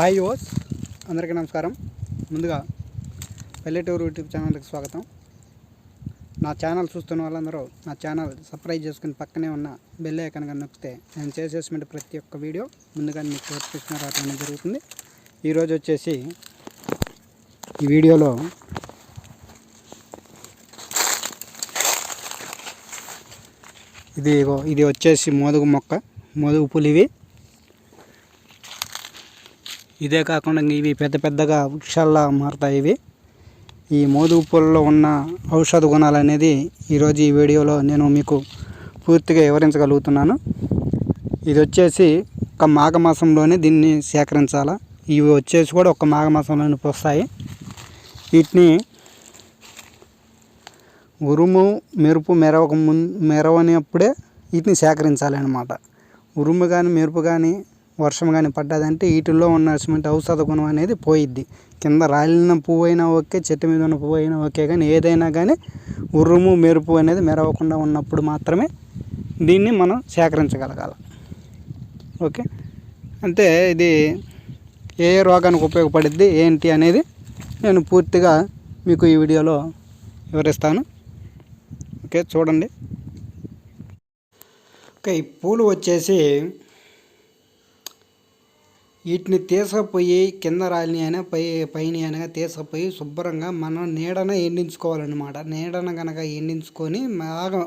Hi yours అందరికీ నమస్కారం. ముందుగా పల్లెటూరు యూట్యూబ్ ఛానల్కి స్వాగతం. నా ఛానల్ చూస్తున్న వాళ్ళందరూ నా ఛానల్ సబ్స్క్రైబ్ చేసుకుని పక్కనే ఉన్న బెల్ ఐకాన్ కనుక నొక్కితే నేను చేసేసిన ప్రతి ఒక్క వీడియో ముందుగా మీకు నోటిఫికేషన్ రావడం జరుగుతుంది. ఈరోజు వచ్చేసి ఈ వీడియోలో ఇది ఇది వచ్చేసి మోదుగు మొక్క మోదుగు పులివి. ఇదే కాకుండా ఇవి పెద్ద పెద్దగా వృక్షాల్లా మారుతాయి ఇవి. ఈ మోదుగు పూలలో ఉన్న ఔషధ గుణాలు అనేది ఈరోజు ఈ వీడియోలో నేను మీకు పూర్తిగా వివరించగలుగుతున్నాను. ఇది వచ్చేసి ఒక మాఘమాసంలోనే దీన్ని సేకరించాలా. ఇవి వచ్చేసి కూడా ఒక మాఘమాసంలోనే వస్తాయి వీటిని ఉరుము మెరుపు మెరవక ముందు మెరవనప్పుడే వీటిని సేకరించాలి అన్నమాట ఉరుము కానీ మెరుపు కానీ వర్షం కానీ పడ్డదంటే వీటిల్లో సిమెంట్ ఔషధ గుణం అనేది పోయిద్ది. కింద రాలిన పువ్వు అయినా ఓకే చెట్టు మీద ఉన్న పువ్వు అయినా ఓకే కానీ ఏదైనా కానీ ఉరుము మెరుపు అనేది మెరవకుండా ఉన్నప్పుడు మాత్రమే దీన్ని మనం సేకరించగలగాలి. ఓకే? అంటే ఇది ఏ ఏ రోగానికి ఉపయోగపడుద్ది ఏంటి అనేది నేను పూర్తిగా మీకు ఈ వీడియోలో వివరిస్తాను. ఓకే? చూడండి. ఓకే ఈ పూలు వచ్చేసి వీటిని తీసుకుపోయి కింద రాలిని అయినా పై పైన అయినా తీసుకుపోయి శుభ్రంగా మనం నీడన ఎండించుకోవాలన్నమాట. నీడన కనుక ఎండించుకొని బాగా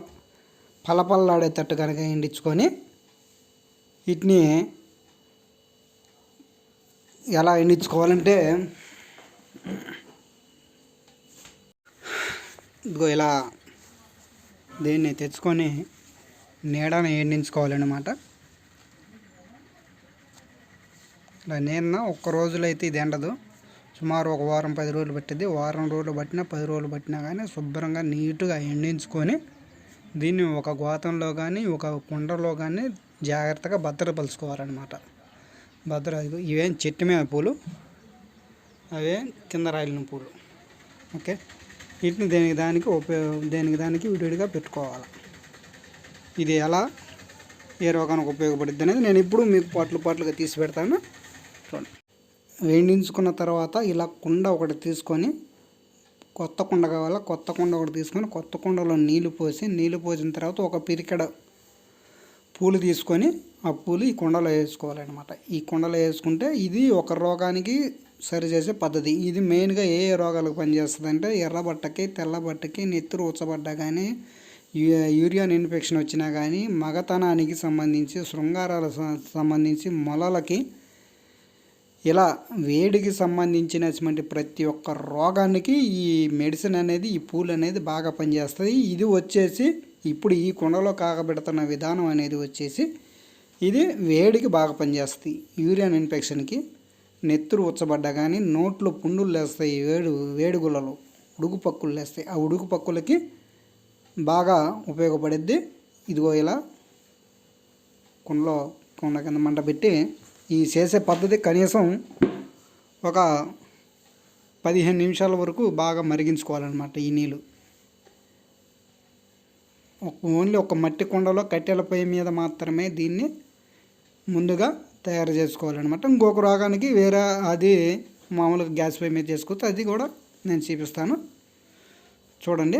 పలపల్లాడేటట్టు కనుక ఎండించుకొని వీటిని ఎలా ఎండించుకోవాలంటే ఇదిగో ఇలా దీన్ని తెచ్చుకొని నీడన ఎండించుకోవాలన్నమాట. ఇలా నేను ఒక్క రోజులో అయితే ఇది ఎండదు. సుమారు ఒక వారం పది రోజులు పట్టింది వారం రోజులు పట్టినా పది రోజులు పట్టినా కానీ శుభ్రంగా నీట్గా ఎండించుకొని దీన్ని ఒక గోతంలో కానీ ఒక కుండలో కానీ జాగ్రత్తగా భద్రపరుచుకోవాలన్నమాట. భద్ర ఇవేం చెట్టు మీద పూలు అవే కింద రాలిన పూలు. ఓకే? వీటిని దేనికి దానికి ఉపయోగ దేనికి దానికి విడివిడిగా పెట్టుకోవాలి. ఇది ఎలా? ఏ రోగానికి ఉపయోగపడుద్ది అనేది నేను ఇప్పుడు మీకు పాటలు పాటలుగా తీసి పెడతాను. చూడండి వేయించుకున్న తర్వాత ఇలా కుండ ఒకటి తీసుకొని కొత్త కుండ కావాలా? కొత్త కుండ ఒకటి తీసుకొని కొత్త కుండలో నీళ్ళు పోసి నీళ్ళు పోసిన తర్వాత ఒక పిరికెడ పూలు తీసుకొని ఆ పూలు ఈ కుండలో వేసుకోవాలన్నమాట. ఈ కుండలో వేసుకుంటే ఇది ఒక రోగానికి సరిచేసే పద్ధతి. ఇది మెయిన్గా ఏ ఏ రోగాలకు పనిచేస్తుంది అంటే ఎర్రబట్టకి తెల్లబట్టకి నెత్తురు ఉచ్చబడ్డ కానీ యూ- యూరియాన్ ఇన్ఫెక్షన్ వచ్చినా కానీ మగతనానికి సంబంధించి శృంగారాలకు సంబంధించి మొలలకి ఇలా వేడికి సంబంధించినటువంటి ప్రతి ఒక్క రోగానికి ఈ మెడిసిన్ అనేది ఈ పూలు అనేది బాగా పనిచేస్తుంది ఇది వచ్చేసి ఇప్పుడు ఈ కుండలో కాగబెడుతున్న విధానం అనేది వచ్చేసి ఇది వేడికి బాగా పనిచేస్తుంది యూరియన్ ఇన్ఫెక్షన్కి నెత్తురు ఉచ్చబడ్డా కానీ నోట్లో పుండులు లేస్తాయి వేడు వేడిగులలో. ఉడుకుపక్కులు లేస్తాయి. ఆ ఉడుకుపక్కులకి బాగా ఉపయోగపడుద్ది. ఇదిగో ఇలా కుండలో కుండ కింద మంట పెట్టి ఈ చేసే పద్ధతి కనీసం ఒక పదిహేను నిమిషాల వరకు బాగా మరిగించుకోవాలన్నమాట ఈ నీళ్ళు. ఓన్లీ ఒక మట్టి కుండలో కట్టెల పొయ్యి మీద మాత్రమే దీన్ని ముందుగా తయారు చేసుకోవాలన్నమాట. ఇంకొక రోగానికి వేరే అది మామూలుగా గ్యాస్ పొయ్యి మీద చేసుకోవచ్చు అది కూడా నేను చూపిస్తాను. చూడండి.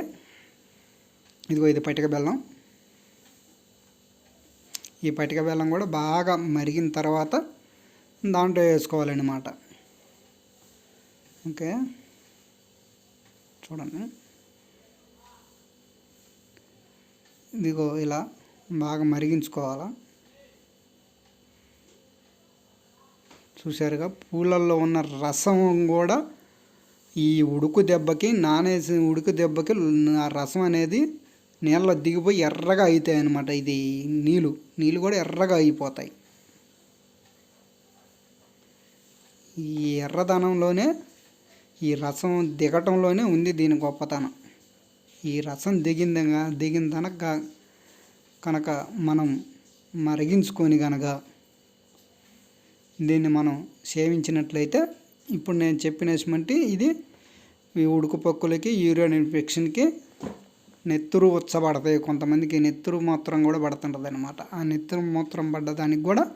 ఇదిగో ఇది పటిక బెల్లం. ఈ పటిక బెల్లం కూడా బాగా మరిగిన తర్వాత దాంట్లో వేసుకోవాలన్నమాట. ఓకే. చూడండి. ఇదిగో ఇలా బాగా మరిగించుకోవాలా. చూసారుగా పూలల్లో ఉన్న రసం కూడా ఈ ఉడుకు దెబ్బకి నానేసి ఉడుకు దెబ్బకి ఆ రసం అనేది నీళ్ళలో దిగిపోయి ఎర్రగా అవుతాయి అన్నమాట ఇది నీళ్ళు. నీళ్ళు కూడా ఎర్రగా అయిపోతాయి. ఈ ఎర్రదనంలోనే ఈ రసం దిగటంలోనే ఉంది దీని గొప్పతనం. ఈ రసం దిగింది దిగిన కనుక కనుక మనం మరిగించుకొని కనుక దీన్ని మనం సేవించినట్లయితే ఇప్పుడు నేను చెప్పినటువంటి ఇది ఈ ఉడుకుపక్కులకి యూరిన్ ఇన్ఫెక్షన్కి నెత్తురు ఉచ్చబడతాయి. కొంతమందికి నెత్తురు మూత్రం కూడా పడుతుంటుంది అనమాట ఆ నెత్తురు మూత్రం పడ్డదానికి కూడా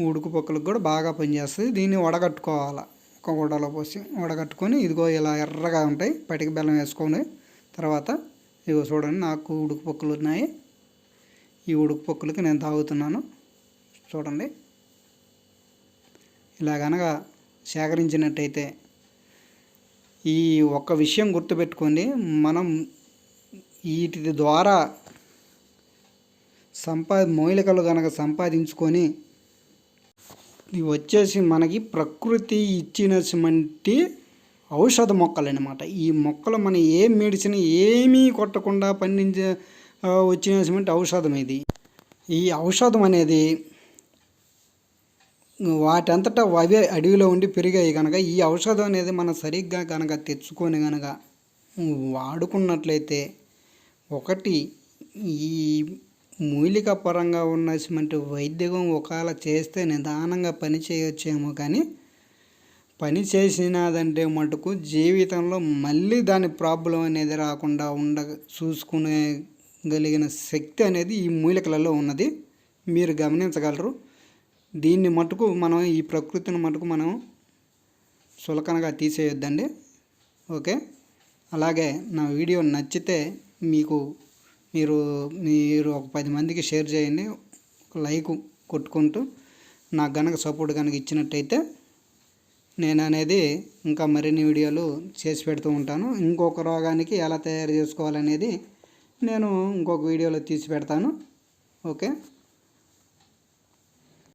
ఉడుకు పక్కలకు కూడా బాగా పనిచేస్తుంది. దీన్ని వడగట్టుకోవాలి. ఒక గుడ్డలో పోసి వడగట్టుకొని ఇదిగో ఇలా ఎర్రగా ఉంటాయి. పటిక బెల్లం వేసుకొని తర్వాత ఇదిగో చూడండి నాకు ఉడుకు పొక్కలు ఉన్నాయి. ఈ ఉడుకు పొక్కలకి నేను తాగుతున్నాను. చూడండి. ఇలా కనుక సేకరించినట్టయితే ఈ ఒక్క విషయం గుర్తుపెట్టుకోండి. మనం వీటి ద్వారా సంపా మూలికలు కనుక సంపాదించుకొని ఇవి వచ్చేసి మనకి ప్రకృతి ఇచ్చినటువంటి ఔషధ మొక్కలు అనమాట ఈ మొక్కలు మనం ఏ మెడిసిన్ ఏమీ కొట్టకుండా పండించే వచ్చినటువంటి ఔషధం ఇది. ఈ ఔషధం అనేది వాటంతటా అవే అడవిలో ఉండి పెరిగాయి కనుక ఈ ఔషధం అనేది మనం సరిగ్గా కనుక తెచ్చుకొని కనుక వాడుకున్నట్లయితే ఒకటి ఈ మూలిక పరంగా ఉన్నటువంటి వైద్యం ఒకవేళ చేస్తే నిదానంగా పని చేయొచ్చేమో కానీ పని చేసినదంటే మటుకు జీవితంలో మళ్ళీ దాని ప్రాబ్లం అనేది రాకుండా ఉండ చూసుకునేగలిగిన శక్తి అనేది ఈ మూలికలలో ఉన్నది. మీరు గమనించగలరు. దీన్ని మటుకు మనం ఈ ప్రకృతిని మటుకు మనం సులకనగా తీసేయొద్దండి. ఓకే? అలాగే నా వీడియో నచ్చితే మీకు మీరు మీరు ఒక పది మందికి షేర్ చేయండి ఒక లైక్ కొట్టుకుంటూ నాకు గనక సపోర్ట్ కనుక ఇచ్చినట్టయితే నేను అనేది ఇంకా మరిన్ని వీడియోలు చేసి పెడుతూ ఉంటాను. ఇంకొక రోగానికి ఎలా తయారు చేసుకోవాలనేది నేను ఇంకొక వీడియోలో తీసి పెడతాను. ఓకే?